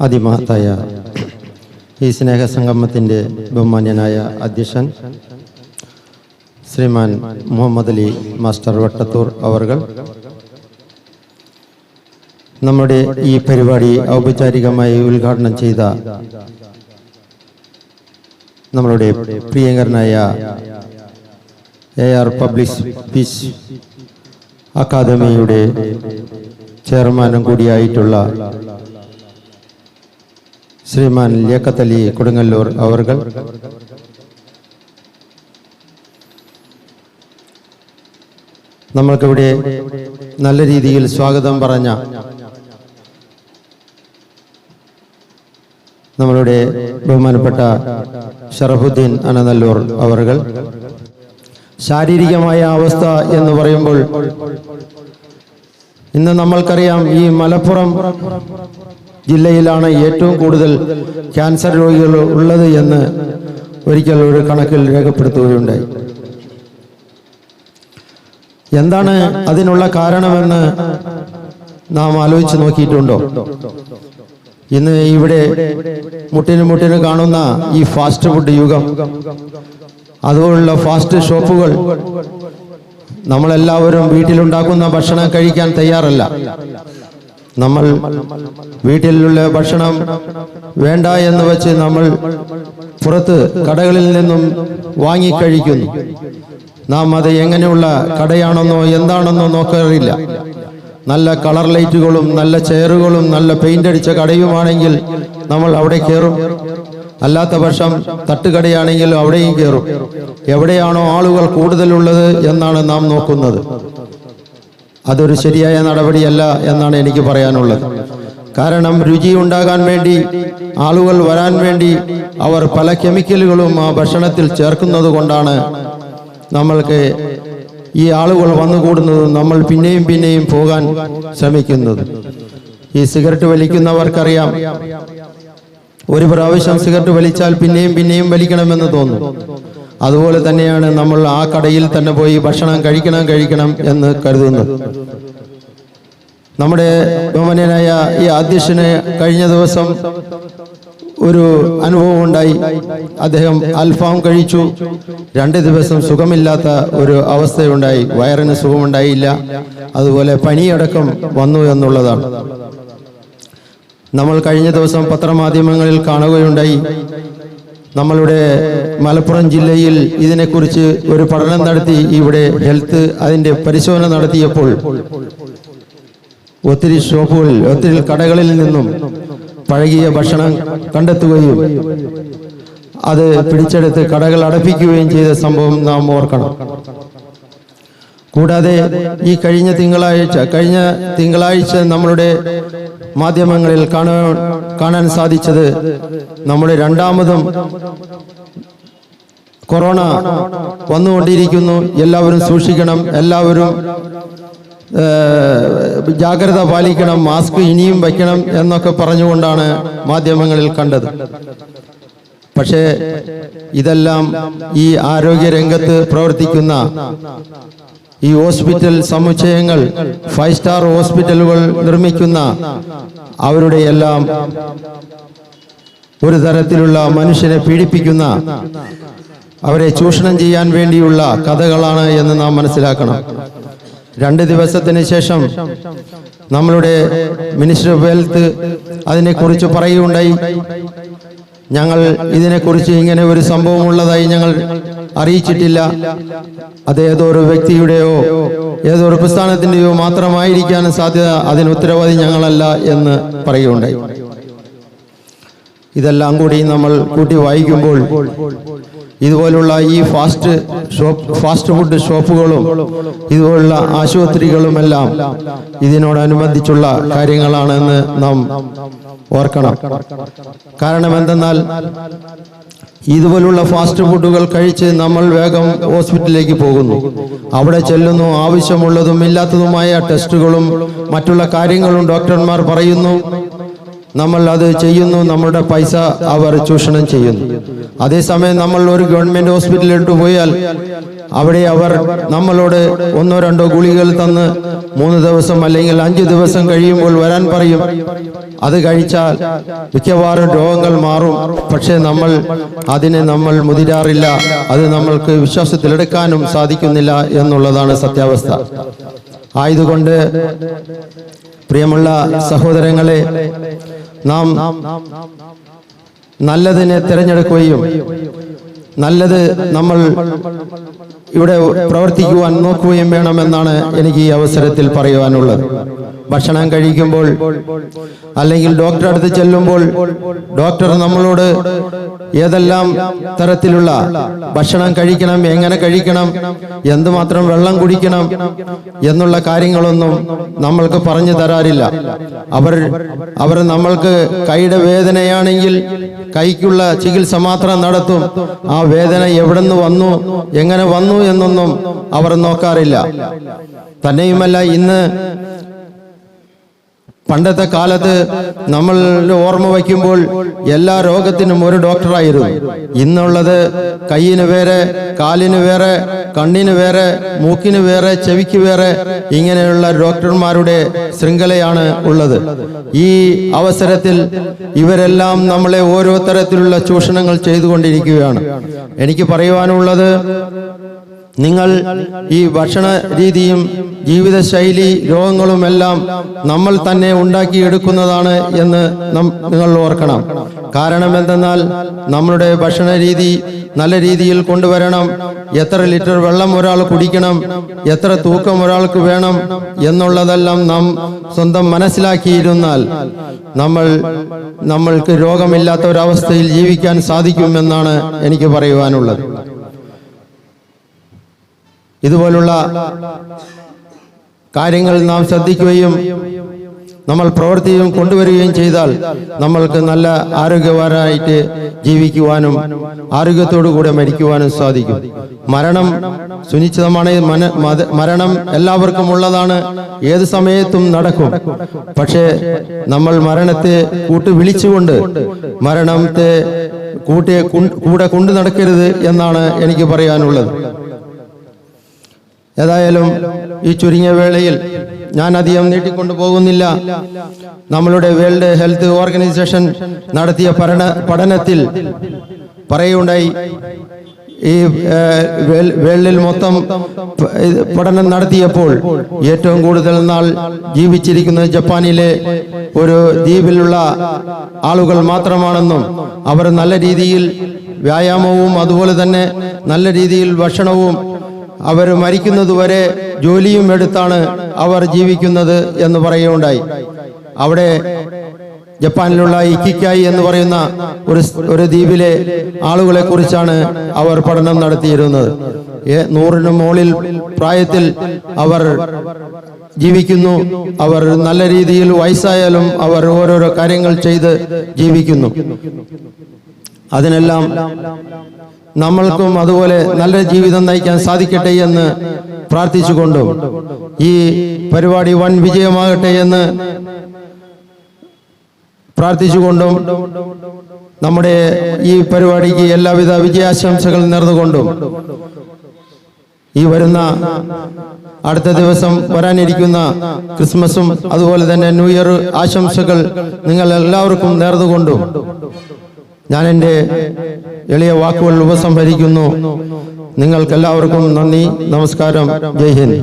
അതിമഹത്തായ ഈ സ്നേഹ സംഗമത്തിന്റെ ബഹുമാന്യനായ അധ്യക്ഷൻ ശ്രീമാൻ മുഹമ്മദ് അലി മാസ്റ്റർ വട്ടത്തൂർ അവർ നമ്മുടെ ഈ പരിപാടി ഔപചാരികമായി ഉദ്ഘാടനം ചെയ്ത നമ്മളുടെ പ്രിയങ്കരനായ എ ആർ പബ്ലിക് പീസ് അക്കാദമിയുടെ ചെയർമാനും കൂടിയായിട്ടുള്ള ശ്രീമാൻ ലേക്കത്തലി കൊടുങ്ങല്ലൂർ അവർ നമ്മൾക്കിവിടെ നല്ല രീതിയിൽ സ്വാഗതം പറഞ്ഞ നമ്മളുടെ ബഹുമാനപ്പെട്ട ഷറഫുദ്ദീൻ അനനല്ലൂർ അവർ ശാരീരികമായ അവസ്ഥ എന്ന് പറയുമ്പോൾ ഇന്ന് നമ്മൾക്കറിയാം ഈ മലപ്പുറം ജില്ലയിലാണ് ഏറ്റവും കൂടുതൽ ക്യാൻസർ രോഗികൾ ഉള്ളത് എന്ന് ഒരിക്കൽ ഒരു കണക്കിൽ രേഖപ്പെടുത്തുകയുണ്ടായി. എന്താണ് അതിനുള്ള കാരണമെന്ന് നാം ആലോചിച്ച് നോക്കിയിട്ടുണ്ടോ? ഇന്ന് ഇവിടെ മുട്ടിന് മുട്ടിന് കാണുന്ന ഈ ഫാസ്റ്റ് ഫുഡ് യുഗം അതുപോലുള്ള ഫാസ്റ്റ് ഷോപ്പുകൾ നമ്മളെല്ലാവരും വീട്ടിലുണ്ടാക്കുന്ന ഭക്ഷണം കഴിക്കാൻ തയ്യാറല്ല. നമ്മൾ വീട്ടിലുള്ള ഭക്ഷണം വേണ്ട എന്ന് വെച്ച് നമ്മൾ പുറത്ത് കടകളിൽ നിന്നും വാങ്ങിക്കഴിക്കുന്നു നാം അത് എങ്ങനെയുള്ള കടയാണെന്നോ എന്താണെന്നോ നോക്കാറില്ല. നല്ല കളർ ലൈറ്റുകളും നല്ല ചെയറുകളും നല്ല പെയിന്റ് അടിച്ച കടയുമാണെങ്കിൽ നമ്മൾ അവിടെ കയറും. അല്ലാത്ത പക്ഷം തട്ടുകടയാണെങ്കിൽ അവിടെയും കയറും. എവിടെയാണോ ആളുകൾ കൂടുതലുള്ളത് എന്നാണ് നാം നോക്കുന്നത്. അതൊരു ശരിയായ നടപടിയല്ല എന്നാണ് എനിക്ക് പറയാനുള്ളത്. കാരണം രുചി ഉണ്ടാകാൻ വേണ്ടി ആളുകൾ വരാൻ വേണ്ടി അവർ പല കെമിക്കലുകളും ആ ഭക്ഷണത്തിൽ ചേർക്കുന്നത് കൊണ്ടാണ് നമ്മൾക്ക് ഈ ആളുകൾ വന്നുകൂടുന്നതും നമ്മൾ പിന്നെയും പിന്നെയും പോകാൻ ശ്രമിക്കുന്നത്. ഈ സിഗരറ്റ് വലിക്കുന്നവർക്കറിയാം ഒരു പ്രാവശ്യം സിഗരറ്റ് വലിച്ചാൽ പിന്നെയും പിന്നെയും വലിക്കണമെന്ന് തോന്നും. അതുപോലെ തന്നെയാണ് നമ്മൾ ആ കടയിൽ തന്നെ പോയി ഭക്ഷണം കഴിക്കണം കഴിക്കണം എന്ന് കരുതുന്നു. നമ്മുടെ ബഹുമാന്യനായ ഈ അധ്യക്ഷന് കഴിഞ്ഞ ദിവസം ഒരു അനുഭവം ഉണ്ടായി. അദ്ദേഹം അൽഫാം കഴിച്ചു. രണ്ട് ദിവസം സുഖമില്ലാത്ത ഒരു അവസ്ഥയുണ്ടായി. വയറിന് സുഖമുണ്ടായില്ല. അതുപോലെ പനിയടക്കം വന്നു എന്നുള്ളതാണ്. നമ്മൾ കഴിഞ്ഞ ദിവസം പത്രമാധ്യമങ്ങളിൽ കാണുകയുണ്ടായി. നമ്മളുടെ മലപ്പുറം ജില്ലയിൽ ഇതിനെക്കുറിച്ച് ഒരു പഠനം നടത്തി ഇവിടെ ഹെൽത്ത് അതിന്റെ പരിശോധന നടത്തിയപ്പോൾ ഒത്തിരി ഷോപ്പുകളിൽ ഒത്തിരി കടകളിൽ നിന്നും പഴകിയ ഭക്ഷണം കണ്ടെത്തുകയും അത് പിടിച്ചെടുത്ത് കടകൾ അടപ്പിക്കുകയും ചെയ്ത സംഭവം നാം ഓർക്കണം. കൂടാതെ ഈ കഴിഞ്ഞ തിങ്കളാഴ്ച കഴിഞ്ഞ തിങ്കളാഴ്ച നമ്മളുടെ മാധ്യമങ്ങളിൽ കാണാൻ കാണാൻ സാധിച്ചത് നമ്മുടെ രണ്ടാമതും കൊറോണ വന്നുകൊണ്ടിരിക്കുന്നു. എല്ലാവരും സൂക്ഷിക്കണം എല്ലാവരും ജാഗ്രത പാലിക്കണം മാസ്ക് ഇനിയും വയ്ക്കണം എന്നൊക്കെ പറഞ്ഞുകൊണ്ടാണ് മാധ്യമങ്ങളിൽ കണ്ടത്. പക്ഷേ ഇതെല്ലാം ഈ ആരോഗ്യ രംഗത്ത് പ്രവർത്തിക്കുന്ന ഈ ഹോസ്പിറ്റൽ സമുച്ചയങ്ങൾ ഫൈവ് സ്റ്റാർ ഹോസ്പിറ്റലുകൾ നിർമ്മിക്കുന്ന അവരുടെ എല്ലാം ഒരു തരത്തിലുള്ള മനുഷ്യനെ പീഡിപ്പിക്കുന്ന അവരെ ചൂഷണം ചെയ്യാൻ വേണ്ടിയുള്ള കഥകളാണ് എന്ന് നാം മനസ്സിലാക്കണം. രണ്ട് ദിവസത്തിന് ശേഷം നമ്മളുടെ മിനിസ്റ്റർ ഓഫ് വെൽത്ത് അതിനെക്കുറിച്ച് പറയുകയുണ്ടായി. ഞങ്ങൾ ഇതിനെക്കുറിച്ച് ഇങ്ങനെ ഒരു സംഭവം ഉള്ളതായി ഞങ്ങൾ അറിയിച്ചിട്ടില്ല. അത് ഒരു വ്യക്തിയുടെയോ ഏതോ ഒരു പ്രസ്ഥാനത്തിന്റെയോ മാത്രമായിരിക്കാൻ സാധ്യത അതിന് ഉത്തരവാദി ഞങ്ങളല്ല എന്ന് പറയുകയുണ്ടായി. ഇതെല്ലാം കൂടി നമ്മൾ കൂട്ടി വായിക്കുമ്പോൾ ഇതുപോലുള്ള ഈ ഫാസ്റ്റ് ഷോപ്പ് ഫാസ്റ്റ് ഫുഡ് ഷോപ്പുകളും ഇതുപോലുള്ള ആശുപത്രികളുമെല്ലാം ഇതിനോടനുബന്ധിച്ചുള്ള കാര്യങ്ങളാണെന്ന് നാം ഓർക്കണം. കാരണം എന്തെന്നാൽ ഇതുപോലുള്ള ഫാസ്റ്റ് ഫുഡുകൾ കഴിച്ച് നമ്മൾ വേഗം ഹോസ്പിറ്റലിലേക്ക് പോകുന്നു. അവിടെ ചെല്ലുന്നു. ആവശ്യമുള്ളതും ഇല്ലാത്തതുമായ ടെസ്റ്റുകളും മറ്റുള്ള കാര്യങ്ങളും ഡോക്ടർമാർ പറയുന്നു. നമ്മൾ അത് ചെയ്യുന്നു. നമ്മുടെ പൈസ അവർ ചൂഷണം ചെയ്യുന്നു. അതേസമയം നമ്മൾ ഒരു ഗവൺമെന്റ് ഹോസ്പിറ്റലിലോട്ട് പോയാൽ അവിടെ അവർ നമ്മളോട് ഒന്നോ രണ്ടോ ഗുളികൾ തന്ന് മൂന്ന് ദിവസം അല്ലെങ്കിൽ അഞ്ച് ദിവസം കഴിയുമ്പോൾ വരാൻ പറയും. അത് കഴിച്ചാൽ മിക്കവാറും രോഗങ്ങൾ മാറും. പക്ഷേ നമ്മൾ അതിനെ നമ്മൾ മുതിരാറില്ല. അത് നമ്മൾക്ക് വിശ്വാസത്തിലെടുക്കാനും സാധിക്കുന്നില്ല എന്നുള്ളതാണ് സത്യാവസ്ഥ. ആയതുകൊണ്ട് പ്രിയമുള്ള സഹോദരങ്ങളെ നാം നല്ലതിനെ തിരഞ്ഞെടുക്കുകയും നല്ലത് നമ്മൾ ഇവിടെ പ്രവർത്തിക്കുവാൻ നോക്കുകയും വേണമെന്നാണ് എനിക്ക് ഈ അവസരത്തിൽ പറയുവാനുള്ളത്. ഭക്ഷണം കഴിക്കുമ്പോൾ അല്ലെങ്കിൽ ഡോക്ടറെ അടുത്ത് ചെല്ലുമ്പോൾ ഡോക്ടർ നമ്മളോട് ഏതെല്ലാം തരത്തിലുള്ള ഭക്ഷണം കഴിക്കണം എങ്ങനെ കഴിക്കണം എന്തുമാത്രം വെള്ളം കുടിക്കണം എന്നുള്ള കാര്യങ്ങളൊന്നും നമ്മൾക്ക് പറഞ്ഞു തരാറില്ല. അവർ അവർ നമ്മൾക്ക് കൈയുടെ വേദനയാണെങ്കിൽ കൈക്കുള്ള ചികിത്സ മാത്രം നടത്തും ആ വേദന എവിടെന്ന് വന്നു? എങ്ങനെ വന്നു എന്നൊന്നും അവർ നോക്കാറില്ല. തന്നെയുമല്ല ഇന്ന് പണ്ടത്തെ കാലത്ത് നമ്മൾ ഓർമ്മ വയ്ക്കുമ്പോൾ എല്ലാ രോഗത്തിനും ഒരു ഡോക്ടറായിരുന്നു. ഇന്നുള്ളത് കയ്യിന് വേറെ കാലിന് വേറെ കണ്ണിന് വേറെ മൂക്കിന് വേറെ ചെവിക്ക് വേറെ ഇങ്ങനെയുള്ള ഡോക്ടർമാരുടെ ശൃംഖലയാണ് ഉള്ളത്. ഈ അവസരത്തിൽ ഇവരെല്ലാം നമ്മളെ ഓരോ തരത്തിലുള്ള ചൂഷണങ്ങൾ ചെയ്തുകൊണ്ടിരിക്കുകയാണ്. എനിക്ക് പറയുവാനുള്ളത് നിങ്ങൾ ഈ ഭക്ഷണ രീതിയും ജീവിതശൈലി രോഗങ്ങളുമെല്ലാം നമ്മൾ തന്നെ ഉണ്ടാക്കിയെടുക്കുന്നതാണ് എന്ന് നിങ്ങൾ ഓർക്കണം. കാരണം എന്തെന്നാൽ നമ്മളുടെ ഭക്ഷണ രീതി നല്ല രീതിയിൽ കൊണ്ടുവരണം. എത്ര ലിറ്റർ വെള്ളം ഒരാൾ കുടിക്കണം. എത്ര തൂക്കം ഒരാൾക്ക് വേണം എന്നുള്ളതെല്ലാം നാം സ്വന്തം മനസ്സിലാക്കിയിരുന്നാൽ നമ്മൾ നമ്മൾക്ക് രോഗമില്ലാത്ത ഒരവസ്ഥയിൽ ജീവിക്കാൻ സാധിക്കുമെന്നാണ് എനിക്ക് പറയുവാനുള്ളത്. ഇതുപോലുള്ള കാര്യങ്ങൾ നാം ശ്രദ്ധിക്കുകയും നമ്മൾ പ്രവർത്തിയും കൊണ്ടുവരികയും ചെയ്താൽ നമ്മൾക്ക് നല്ല ആരോഗ്യവാനായിട്ട് ജീവിക്കുവാനും ആരോഗ്യത്തോടു കൂടെ മരിക്കുവാനും സാധിക്കും. മരണം സുനിശ്ചിതമാണ്. മരണം എല്ലാവർക്കും ഉള്ളതാണ്. ഏത് സമയത്തും നടക്കും. പക്ഷേ നമ്മൾ മരണത്തെ കൂട്ടി വിളിച്ചുകൊണ്ട് മരണത്തെ കൂട്ടിയെ കൂടെ കൊണ്ടു നടക്കരുത് എന്നാണ് എനിക്ക് പറയാനുള്ളത്. ഏതായാലും ഈ ചുരുങ്ങിയ വേളയിൽ ഞാൻ അധികം നീട്ടിക്കൊണ്ടു പോകുന്നില്ല. നമ്മളുടെ വേൾഡ് ഹെൽത്ത് ഓർഗനൈസേഷൻ നടത്തിയ പഠന പഠനത്തിൽ പറയുണ്ടായി ഈ വേൾഡിൽ മൊത്തം പഠനം നടത്തിയപ്പോൾ ഏറ്റവും കൂടുതൽ നാൾ ജീവിച്ചിരിക്കുന്നത് ജപ്പാനിലെ ഒരു ദ്വീപിലുള്ള ആളുകൾ മാത്രമാണെന്നും അവർ നല്ല രീതിയിൽ വ്യായാമവും അതുപോലെ തന്നെ നല്ല രീതിയിൽ ഭക്ഷണവും അവർ മരിക്കുന്നതുവരെ ജോലിയും എടുത്താണ് അവർ ജീവിക്കുന്നത് എന്ന് പറയുകയുണ്ടായി. അവിടെ ജപ്പാനിലുള്ള ഇക്കിക്കായി എന്ന് പറയുന്ന ഒരു ഒരു ദ്വീപിലെ ആളുകളെ കുറിച്ചാണ് അവർ പഠനം നടത്തിയിരുന്നത്. നൂറിന് മുകളിൽ പ്രായത്തിൽ അവർ ജീവിക്കുന്നു. അവർ നല്ല രീതിയിൽ വയസ്സായാലും അവർ ഓരോരോ കാര്യങ്ങൾ ചെയ്ത് ജീവിക്കുന്നു. അതിനെല്ലാം നമ്മൾക്കും അതുപോലെ നല്ല ജീവിതം നയിക്കാൻ സാധിക്കട്ടെ എന്ന് പ്രാർത്ഥിച്ചുകൊണ്ടും ഈ പരിപാടി വൻ വിജയമാകട്ടെ എന്ന് പ്രാർത്ഥിച്ചുകൊണ്ടും നമ്മുടെ ഈ പരിപാടിക്ക് എല്ലാവിധ വിജയാശംസകൾ നേർന്നുകൊണ്ടും ഈ വരുന്ന അടുത്ത ദിവസം വരാനിരിക്കുന്ന ക്രിസ്മസും അതുപോലെ തന്നെ ന്യൂ ഇയർ ആശംസകൾ നിങ്ങൾ എല്ലാവർക്കും നേർന്നുകൊണ്ടു. ഞാൻ എന്റെ എളിയ വാക്കുകൾ ഉപസംഹരിക്കുന്നു. നിങ്ങൾക്കെല്ലാവർക്കും നന്ദി നമസ്കാരം. ജയ് ഹിന്ദ്.